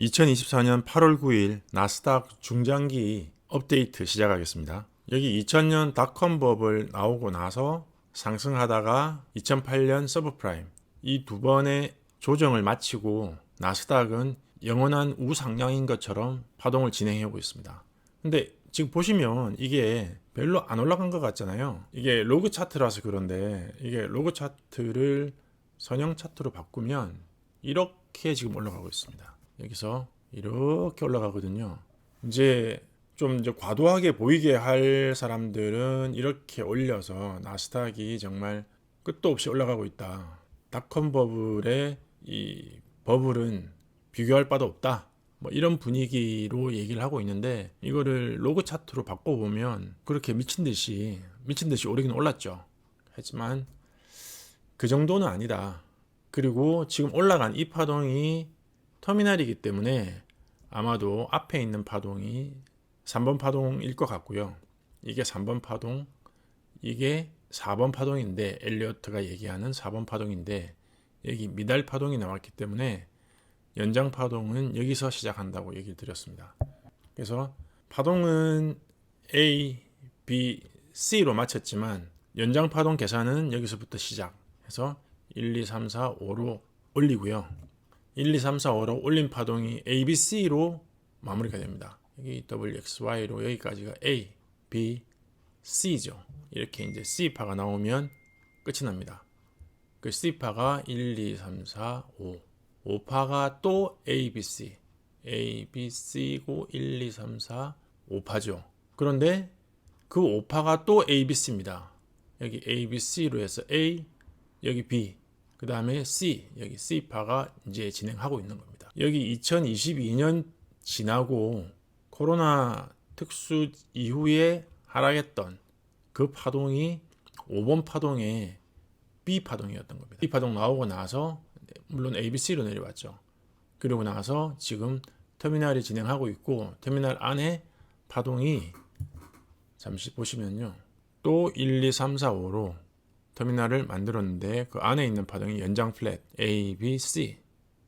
2024년 8월 9일 나스닥 중장기 업데이트 시작하겠습니다. 여기 2000년 닷컴 버블 나오고 나서 상승하다가 2008년 서브프라임 이 두 번의 조정을 마치고 나스닥은 영원한 우상향인 것처럼 파동을 진행해 오고 있습니다. 근데 지금 보시면 이게 별로 안 올라간 것 같잖아요. 이게 로그 차트라서 그런데 이게 로그 차트를 선형 차트로 바꾸면 이렇게 지금 올라가고 있습니다. 여기서 이렇게 올라가거든요. 이제 좀 이제 과도하게 보이게 할 사람들은 이렇게 올려서 나스닥이 정말 끝도 없이 올라가고 있다. 닷컴 버블의 이 버블은 비교할 바도 없다. 뭐 이런 분위기로 얘기를 하고 있는데 이거를 로그 차트로 바꿔 보면 그렇게 미친 듯이 미친 듯이 오르긴 올랐죠. 하지만 그 정도는 아니다. 그리고 지금 올라간 이 파동이 터미널이기 때문에 아마도 앞에 있는 파동이 3번 파동일 것 같고요. 이게 3번 파동, 이게 4번 파동인데 엘리어트가 얘기하는 4번 파동인데 여기 미달 파동이 나왔기 때문에 연장 파동은 여기서 시작한다고 얘기를 드렸습니다. 그래서 파동은 A, B, C로 마쳤지만 연장 파동 계산은 여기서부터 시작해서 1, 2, 3, 4, 5로 올리고요. 1, 2, 3, 4, 5로 올린 파동이 A, B, C로 마무리가 됩니다. 여기 W, X, Y로 여기까지가 A, B, C죠. 이렇게 이제 C파가 나오면 끝이 납니다. 그 C파가 1, 2, 3, 4, 5. 5파가 또 A, B, C. A, B, C고 1, 2, 3, 4, 5파죠. 그런데 그 5파가 또 A, B, C입니다. 여기 A, B, C로 해서 A, 여기 B, 그 다음에 C, 여기 C파가 이제 진행하고 있는 겁니다. 여기 2022년 지나고 코로나 특수 이후에 하락했던 그 파동이 5번 파동의 B 파동이었던 겁니다. B 파동 나오고 나서 물론 ABC로 내려왔죠. 그리고 나서 지금 터미널이 진행하고 있고 터미널 안에 파동이 잠시 보시면요. 또 1, 2, 3, 4, 5로 터미널을 만들었는데 그 안에 있는 파동이 연장 플랫 A, B, C,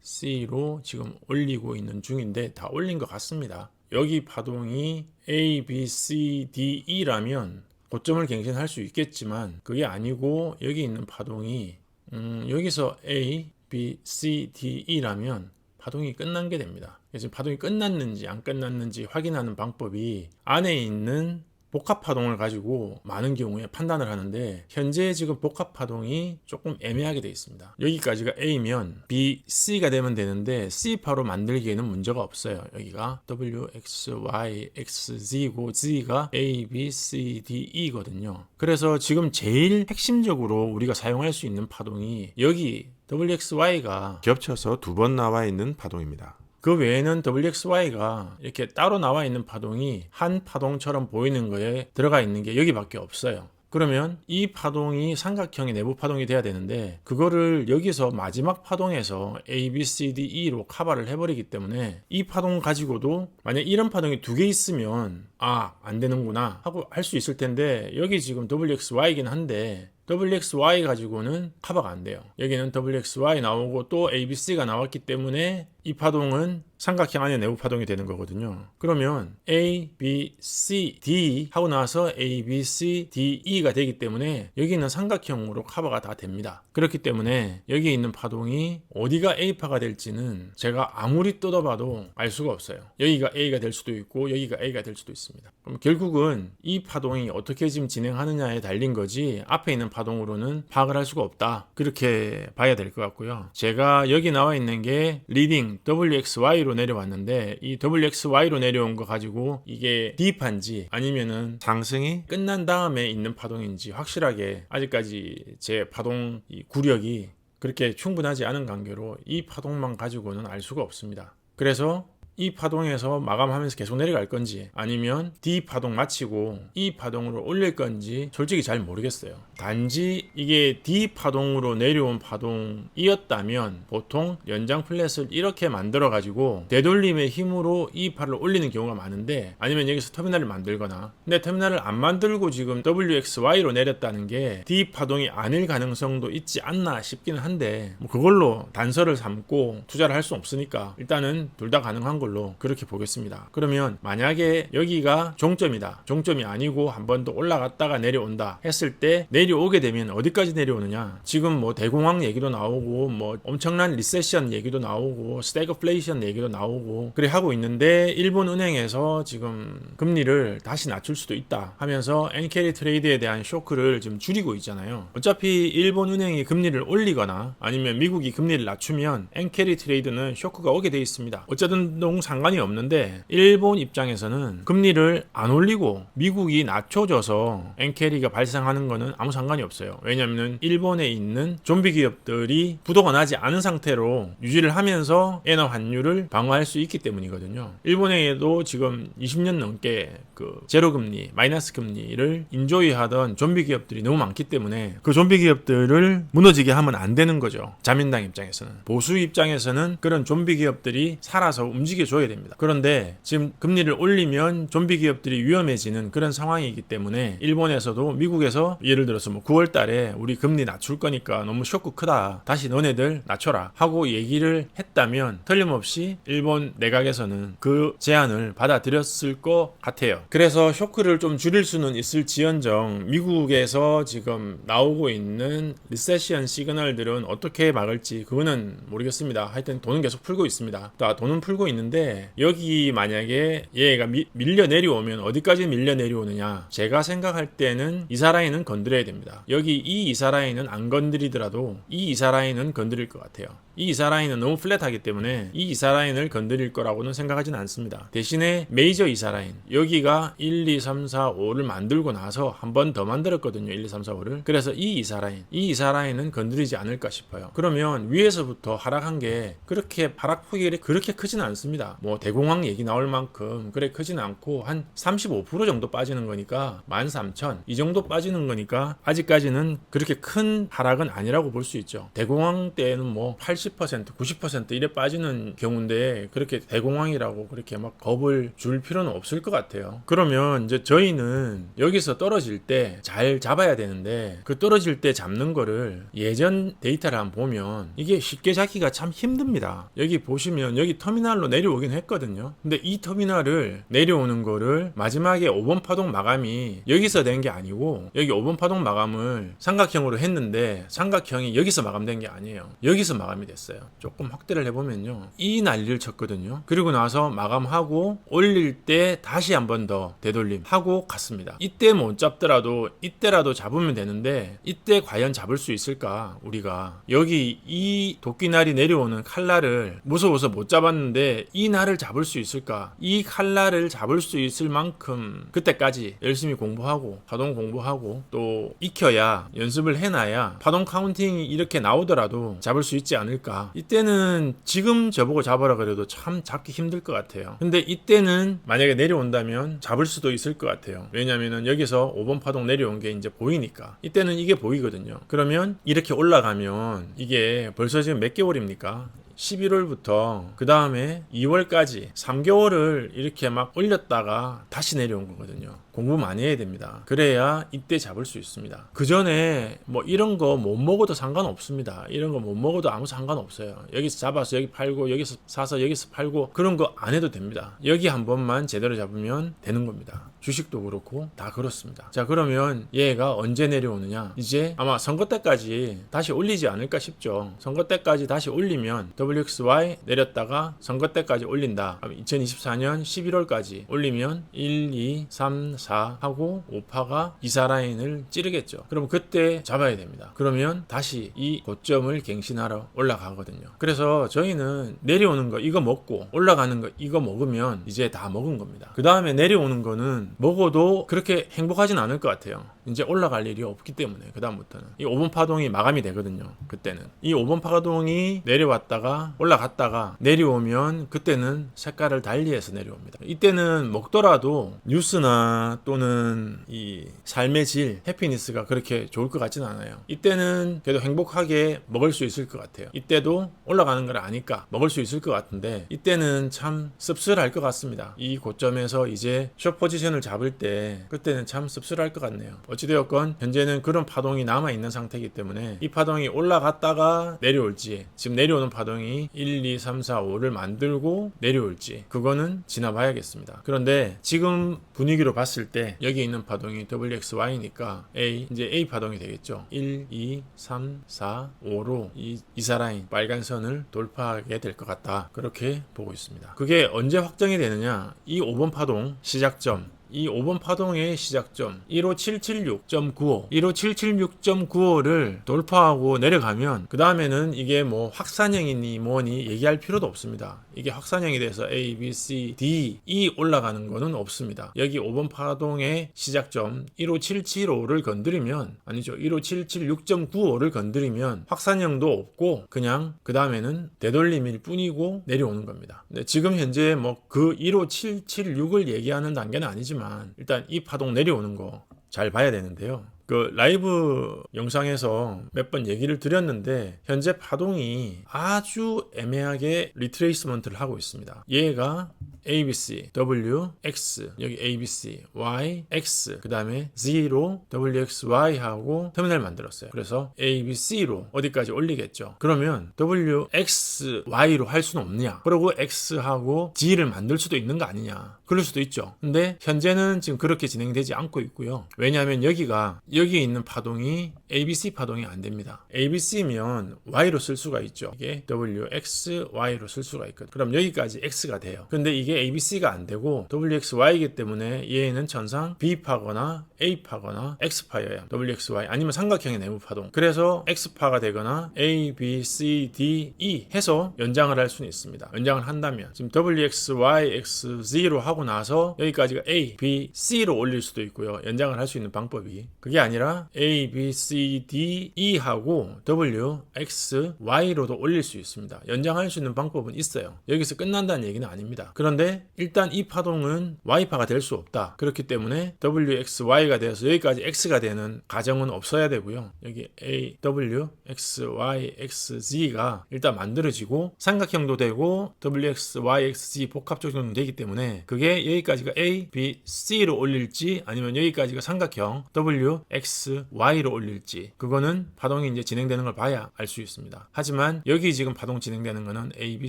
C로 지금 올리고 있는 중인데 다 올린 것 같습니다. 여기 파동이 A, B, C, D, E라면 고점을 갱신할 수 있겠지만 그게 아니고 여기 있는 파동이 음, 여기서 A, B, C, D, E라면 파동이 끝난 게 됩니다. 그래서 파동이 끝났는지 안 끝났는지 확인하는 방법이 안에 있는 복합 파동을 가지고 많은 경우에 판단을 하는데 현재 지금 복합 파동이 조금 애매하게 되어 있습니다. 여기까지가 A면 B, C가 되면 되는데 C파로 만들기에는 문제가 없어요. 여기가 W, X, Y, X, Z고 Z가 A, B, C, D, E거든요. 그래서 지금 제일 핵심적으로 우리가 사용할 수 있는 파동이 여기 WXY가 겹쳐서 두 번 나와 있는 파동입니다. 그 외에는 WXY가 이렇게 따로 나와 있는 파동이 한 파동처럼 보이는 거에 들어가 있는 게 여기밖에 없어요. 그러면 이 파동이 삼각형의 내부 파동이 돼야 되는데 그거를 여기서 마지막 파동에서 A, B, C, D, E로 카바를 해버리기 때문에 이 파동 가지고도 만약 이런 파동이 두 개 있으면 아 안 되는구나 하고 할 수 있을 텐데 여기 지금 WXY이긴 한데 WXY 가지고는 카바가 안 돼요. 여기는 WXY 나오고 또 ABC가 나왔기 때문에 이 파동은 삼각형 안에 내부 파동이 되는 거거든요. 그러면 A, B, C, D 하고 나서 A, B, C, D, E가 되기 때문에 여기는 삼각형으로 카바가 다 됩니다. 그렇기 때문에 여기 있는 파동이 어디가 A파가 될지는 제가 아무리 뜯어봐도 알 수가 없어요. 여기가 A가 될 수도 있고 여기가 A가 될 수도 있습니다. 그럼 결국은 이 파동이 어떻게 지금 진행하느냐에 달린 거지 앞에 있는 파동으로는 파악을 할 수가 없다. 그렇게 봐야 될 것 같고요. 제가 여기 나와 있는 게 리딩 WXY로 내려왔는데 이 WXY로 내려온 거 가지고 이게 D판지 아니면은 상승이 끝난 다음에 있는 파동인지 확실하게 아직까지 제 파동 이 구력이 그렇게 충분하지 않은 관계로 이 파동만 가지고는 알 수가 없습니다. 그래서 이 파동에서 마감하면서 계속 내려갈 건지 아니면 D 파동 마치고 E 파동으로 올릴 건지 솔직히 잘 모르겠어요. 단지 이게 D 파동으로 내려온 파동이었다면 보통 연장 플랫을 이렇게 만들어 가지고 되돌림의 힘으로 이 팔을 올리는 경우가 많은데 아니면 여기서 터미널을 만들거나 근데 터미널을 안 만들고 지금 WXY로 내렸다는 게 D 파동이 아닐 가능성도 있지 않나 싶기는 한데 뭐 그걸로 단서를 삼고 투자를 할 수 없으니까 일단은 둘 다 가능한 걸로 그렇게 보겠습니다. 그러면 만약에 여기가 종점이다. 종점이 아니고 한 번 더 올라갔다가 내려온다 했을 때 내려오게 되면 어디까지 내려오느냐? 지금 뭐 대공황 얘기도 나오고 뭐 엄청난 리세션 얘기도 나오고 스태그플레이션 얘기도 나오고 그래 하고 있는데 일본 은행에서 지금 금리를 다시 낮출 수도 있다 하면서 엔캐리 트레이드에 대한 쇼크를 지금 줄이고 있잖아요. 어차피 일본 은행이 금리를 올리거나 아니면 미국이 금리를 낮추면 엔캐리 트레이드는 쇼크가 오게 돼 있습니다. 어쨌든 동 상관이 없는데 일본 입장에서는 금리를 안 올리고 미국이 낮춰져서 엔캐리가 발생하는 거는 아무 상관이 없어요. 왜냐하면 일본에 있는 좀비 기업들이 부도가 나지 않은 상태로 유지를 하면서 엔화 환율을 방어할 수 있기 때문이거든요. 일본에도 지금 20년 넘게 그 제로 금리, 마이너스 금리를 인조이하던 좀비 기업들이 너무 많기 때문에 그 좀비 기업들을 무너지게 하면 안 되는 거죠. 자민당 입장에서는 보수 입장에서는 그런 좀비 기업들이 살아서 움직 여 줘야 됩니다. 그런데 지금 금리를 올리면 좀비 기업들이 위험해지는 그런 상황이기 때문에 일본에서도 미국에서 예를 들어서 뭐 9월 달에 우리 금리 낮출 거니까 너무 쇼크 크다. 다시 너네들 낮춰라 하고 얘기를 했다면 틀림없이 일본 내각에서는 그 제안을 받아들였을 것 같아요. 그래서 쇼크를 좀 줄일 수는 있을지언정 미국에서 지금 나오고 있는 리세션 시그널들은 어떻게 막을지 그거는 모르겠습니다. 하여튼 돈은 계속 풀고 있습니다. 또 돈은 풀고 있는데 여기 만약에 얘가 미- 밀려 내려오면 어디까지 밀려 내려오느냐? 제가 생각할 때는 이사 라인은 건드려야 됩니다. 여기 이 이사 라인은 안 건드리더라도 이 이사 라인은 건드릴 것 같아요. 이 이사 라인은 너무 플랫하기 때문에 이 이사 라인을 건드릴 거라고는 생각하지는 않습니다. 대신에 메이저 이사 라인 여기가 1, 2, 3, 4, 5를 만들고 나서 한 번 더 만들었거든요. 1, 2, 3, 4, 5를. 그래서 이 이사 라인, 이 이사 라인은 건드리지 않을까 싶어요. 그러면 위에서부터 하락한 게 그렇게 하락 폭이 그렇게 크지는 않습니다. 뭐 대공황 얘기 나올 만큼 그래 크지는 않고 한 35% 정도 빠지는 거니까 13,000 이 정도 빠지는 거니까 아직까지는 그렇게 큰 하락은 아니라고 볼 수 있죠. 대공황 때는 뭐 80%, 90% 이래 빠지는 경우인데 그렇게 대공황이라고 그렇게 막 겁을 줄 필요는 없을 것 같아요. 그러면 이제 저희는 여기서 떨어질 때 잘 잡아야 되는데 그 떨어질 때 잡는 거를 예전 데이터를 한번 보면 이게 쉽게 잡기가 참 힘듭니다. 여기 보시면 여기 터미널로 내려오긴 했거든요. 근데 이 터미널을 내려오는 거를 마지막에 5번 파동 마감이 여기서 된 게 아니고 여기 5번 파동 마감을 삼각형으로 했는데 삼각형이 여기서 마감된 게 아니에요. 여기서 마감이 됐어요. 조금 확대를 해보면요. 이 난리를 쳤거든요. 그리고 나서 마감하고 올릴 때 다시 한 번 더 되돌림 하고 갔습니다. 이때 못 잡더라도 이때라도 잡으면 되는데 이때 과연 잡을 수 있을까 우리가 여기 이 도끼날이 내려오는 칼날을 무서워서 못 잡았는데 이 날을 잡을 수 있을까 이 칼날을 잡을 수 있을 만큼 그때까지 열심히 공부하고 파동 공부하고 또 익혀야 연습을 해놔야 파동 카운팅이 이렇게 나오더라도 잡을 수 있지 않을까. 이때는 지금 저보고 잡아라 그래도 참 잡기 힘들 것 같아요. 근데 이때는 만약에 내려온다면 잡을 수도 있을 것 같아요. 왜냐면은 여기서 5번 파동 내려온 게 이제 보이니까. 이때는 이게 보이거든요. 그러면 이렇게 올라가면 이게 벌써 지금 몇 개월입니까? 11월부터 그 다음에 2월까지 3개월을 이렇게 막 올렸다가 다시 내려온 거거든요. 공부 많이 해야 됩니다. 그래야 이때 잡을 수 있습니다. 그 전에 뭐 이런 거 못 먹어도 상관없습니다. 이런 거 못 먹어도 아무 상관없어요. 여기서 잡아서 여기 팔고 여기서 사서 여기서 팔고 그런 거 안 해도 됩니다. 여기 한 번만 제대로 잡으면 되는 겁니다. 주식도 그렇고 다 그렇습니다. 자 그러면 얘가 언제 내려오느냐? 이제 아마 선거 때까지 다시 올리지 않을까 싶죠. 선거 때까지 다시 올리면 WXY 내렸다가 선거 때까지 올린다. 2024년 11월까지 올리면 1, 2, 3, 4 하고 5파가 이사 라인을 찌르겠죠. 그럼 그때 잡아야 됩니다. 그러면 다시 이 고점을 갱신하러 올라가거든요. 그래서 저희는 내려오는 거 이거 먹고 올라가는 거 이거 먹으면 이제 다 먹은 겁니다. 그 다음에 내려오는 거는 먹어도 그렇게 행복하진 않을 것 같아요. 이제 올라갈 일이 없기 때문에 그 다음부터는 이 5번 파동이 마감이 되거든요. 그때는 이 5번 파동이 내려왔다가 올라갔다가 내려오면 그때는 색깔을 달리해서 내려옵니다. 이때는 먹더라도 뉴스나 또는 이 삶의 질, 해피니스가 그렇게 좋을 것 같지는 않아요. 이때는 그래도 행복하게 먹을 수 있을 것 같아요. 이때도 올라가는 걸 아니까 먹을 수 있을 것 같은데 이때는 참 씁쓸할 것 같습니다. 이 고점에서 이제 숏 포지션을 잡을 때 그때는 참 씁쓸할 것 같네요. 어찌되었건 현재는 그런 파동이 남아 있는 상태이기 때문에 이 파동이 올라갔다가 내려올지 지금 내려오는 파동이 1, 2, 3, 4, 5를 만들고 내려올지 그거는 지나봐야겠습니다. 그런데 지금 분위기로 봤을 때 여기 있는 파동이 WXY니까 A 이제 A 파동이 되겠죠. 1, 2, 3, 4, 5로 이 이사라인 빨간 선을 돌파하게 될 것 같다. 그렇게 보고 있습니다. 그게 언제 확정이 되느냐? 이 5번 파동 시작점 이 5번 파동의 시작점 15776.95 15776.95를 돌파하고 내려가면 그 다음에는 이게 뭐 확산형이니 뭐니 얘기할 필요도 없습니다. 이게 확산형이 돼서 A, B, C, D, E 올라가는 거는 없습니다. 여기 5번 파동의 시작점 15775를 건드리면 아니죠 15776.95를 건드리면 확산형도 없고 그냥 그 다음에는 되돌림일 뿐이고 내려오는 겁니다. 근데 지금 현재 뭐 그 15776을 얘기하는 단계는 아니지만 일단 이 파동 내려오는 거 잘 봐야 되는데요. 그 라이브 영상에서 몇 번 얘기를 드렸는데 현재 파동이 아주 애매하게 리트레이스먼트를 하고 있습니다. 얘가 ABC, W, X 여기 ABC, Y, X 그 다음에 Z로 WXY 하고 터미널 만들었어요. 그래서 ABC로 어디까지 올리겠죠. 그러면 WXY로 할 수는 없냐? 그리고 X하고 G를 만들 수도 있는 거 아니냐? 그럴 수도 있죠. 근데 현재는 지금 그렇게 진행되지 않고 있고요. 왜냐하면 여기가 여기 있는 파동이 ABC 파동이 안 됩니다. ABC면 Y로 쓸 수가 있죠. 이게 WX, Y로 쓸 수가 있거든요. 그럼 여기까지 X가 돼요. 근데 이게 ABC가 안 되고 WXY이기 때문에 얘는 전상 B파거나 A파거나 X파여야 WXY 아니면 삼각형의 내부 파동. 그래서 X파가 되거나 A, B, C, D, E 해서 연장을 할 수는 있습니다. 연장을 한다면 지금 WXY, XZ로 하고 나서 여기까지가 A, B, C로 올릴 수도 있고요. 연장을 할 수 있는 방법이 그게 아니라 A, B, C, D, E 하고 W, X, Y로도 올릴 수 있습니다. 연장할 수 있는 방법은 있어요. 여기서 끝난다는 얘기는 아닙니다. 그런데 일단 이 파동은 Y파가 될 수 없다. 그렇기 때문에 W, X, Y가 되어서 여기까지 X가 되는 가정은 없어야 되고요. 여기 A, W, X, Y, X, Z가 일단 만들어지고 삼각형도 되고 W, X, Y, X, Z 복합 적용도 되기 때문에 그게 여기까지가 A, B, C로 올릴지 아니면 여기까지가 삼각형 W, X, Y로 올릴지 그거는 파동이 이제 진행되는 걸 봐야 알 수 있습니다. 하지만 여기 지금 파동 진행되는 거는 A, B,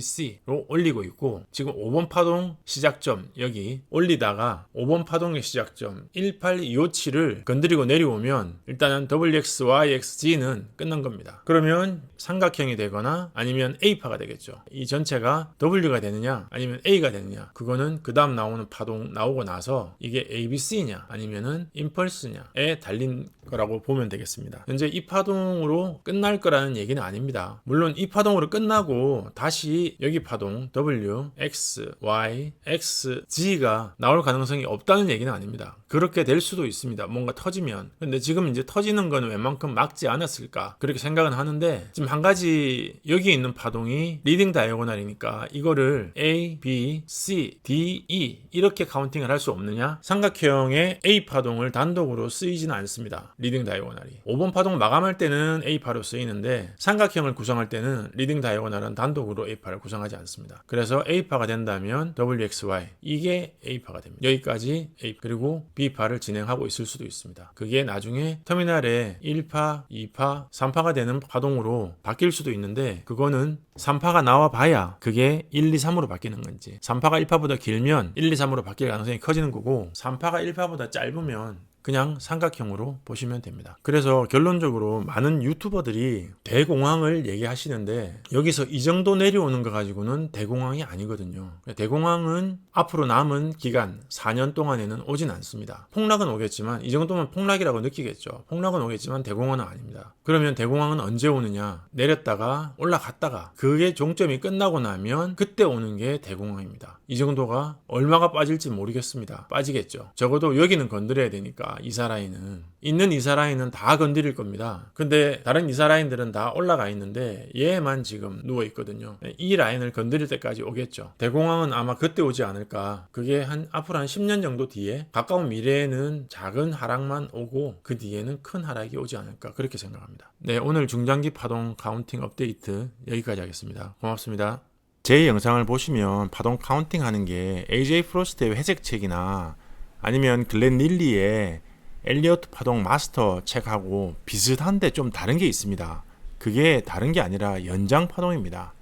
C로 올리고 있고 지금 5번 파동 시작점 여기 올리다가 5번 파동의 시작점 18257을 건드리고 내려오면 일단은 WX, Y, X, G는 끝난 겁니다. 그러면 삼각형이 되거나 아니면 A파가 되겠죠. 이 전체가 W가 되느냐 아니면 A가 되느냐 그거는 그 다음 나오는 파동 나오고 나서 이게 ABC냐 아니면은 임펄스냐에 달린 거라고 보면 되겠습니다. 현재 이 파동으로 끝날 거라는 얘기는 아닙니다. 물론 이 파동으로 끝나고 다시 여기 파동 W, X, Y, X, G가 나올 가능성이 없다는 얘기는 아닙니다. 그렇게 될 수도 있습니다. 뭔가 터지면. 근데 지금 이제 터지는 거는 웬만큼 막지 않았을까 그렇게 생각은 하는데 지금 한 가지 여기 있는 파동이 리딩 다이어고날이니까 이거를 A, B, C, D, E 이렇게 카운팅을 할 수 없느냐? 삼각형의 A 파동을 단독으로 쓰이지는 않습니다. 리딩 다이어고날이. 5번 파동 마감할 때는 A파로 쓰이는데 삼각형을 구성할 때는 리딩 다이어고날은 단독으로 A파를 구성하지 않습니다. 그래서 A파가 된다면 WXY 이게 A파가 됩니다. 여기까지 A 그리고 B파를 진행하고 있을 수도 있습니다. 그게 나중에 터미널에 1파, 2파, 3파가 되는 파동으로 바뀔 수도 있는데 그거는 3파가 나와 봐야 그게 1, 2, 3으로 바뀌는 건지 3파가 1파보다 길면 1, 2, 3으로 바뀔 가능성이 커지는 거고 3파가 1파보다 짧으면 그냥 삼각형으로 보시면 됩니다. 그래서 결론적으로 많은 유튜버들이 대공황을 얘기하시는데 여기서 이 정도 내려오는 거 가지고는 대공황이 아니거든요. 대공황은 앞으로 남은 기간 4년 동안에는 오진 않습니다. 폭락은 오겠지만 이 정도면 폭락이라고 느끼겠죠. 폭락은 오겠지만 대공황은 아닙니다. 그러면 대공황은 언제 오느냐? 내렸다가 올라갔다가 그게 종점이 끝나고 나면 그때 오는 게 대공황입니다. 이 정도가 얼마가 빠질지 모르겠습니다. 빠지겠죠. 적어도 여기는 건드려야 되니까 이사 라인은 있는 이사 라인은 다 건드릴 겁니다. 근데 다른 이사 라인들은 다 올라가 있는데 얘만 지금 누워 있거든요. 이 라인을 건드릴 때까지 오겠죠. 대공황은 아마 그때 오지 않을까. 그게 한 앞으로 한 10년 정도 뒤에 가까운 미래에는 작은 하락만 오고 그 뒤에는 큰 하락이 오지 않을까 그렇게 생각합니다. 네, 오늘 중장기 파동 카운팅 업데이트 여기까지 하겠습니다. 고맙습니다. 제 영상을 보시면 파동 카운팅 하는 게 AJ 프로스트의 회색 책이나 아니면 글렌 릴리의 엘리어트 파동 마스터 책하고 비슷한데 좀 다른 게 있습니다. 그게 다른 게 아니라 연장 파동입니다.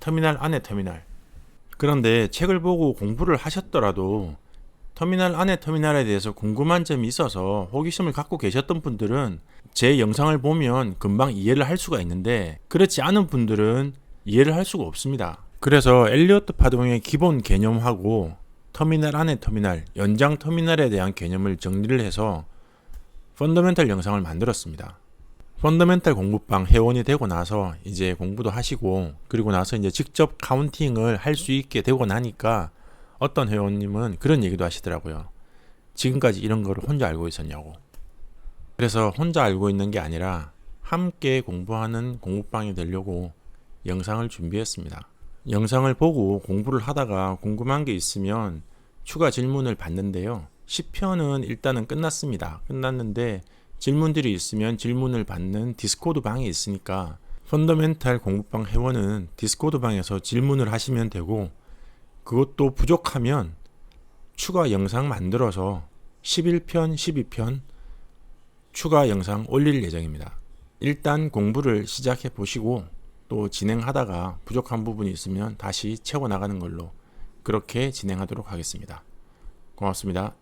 터미널 안에 터미널. 그런데 책을 보고 공부를 하셨더라도 터미널 안에 터미널에 대해서 궁금한 점이 있어서 호기심을 갖고 계셨던 분들은 제 영상을 보면 금방 이해를 할 수가 있는데 그렇지 않은 분들은 이해를 할 수가 없습니다. 그래서 엘리어트 파동의 기본 개념하고 터미널 안에 터미널, 연장 터미널에 대한 개념을 정리를 해서 펀더멘탈 영상을 만들었습니다. 펀더멘탈 공부방 회원이 되고 나서 이제 공부도 하시고 그리고 나서 이제 직접 카운팅을 할 수 있게 되고 나니까 어떤 회원님은 그런 얘기도 하시더라고요. 지금까지 이런 거를 혼자 알고 있었냐고. 그래서 혼자 알고 있는 게 아니라 함께 공부하는 공부방이 되려고 영상을 준비했습니다. 영상을 보고 공부를 하다가 궁금한 게 있으면 추가 질문을 받는데요. 10편은 일단은 끝났습니다. 끝났는데 질문들이 있으면 질문을 받는 디스코드 방이 있으니까 펀더멘탈 공부방 회원은 디스코드 방에서 질문을 하시면 되고 그것도 부족하면 추가 영상 만들어서 11편, 12편 추가 영상 올릴 예정입니다. 일단 공부를 시작해 보시고 또 진행하다가 부족한 부분이 있으면 다시 채워 나가는 걸로 그렇게 진행하도록 하겠습니다. 고맙습니다.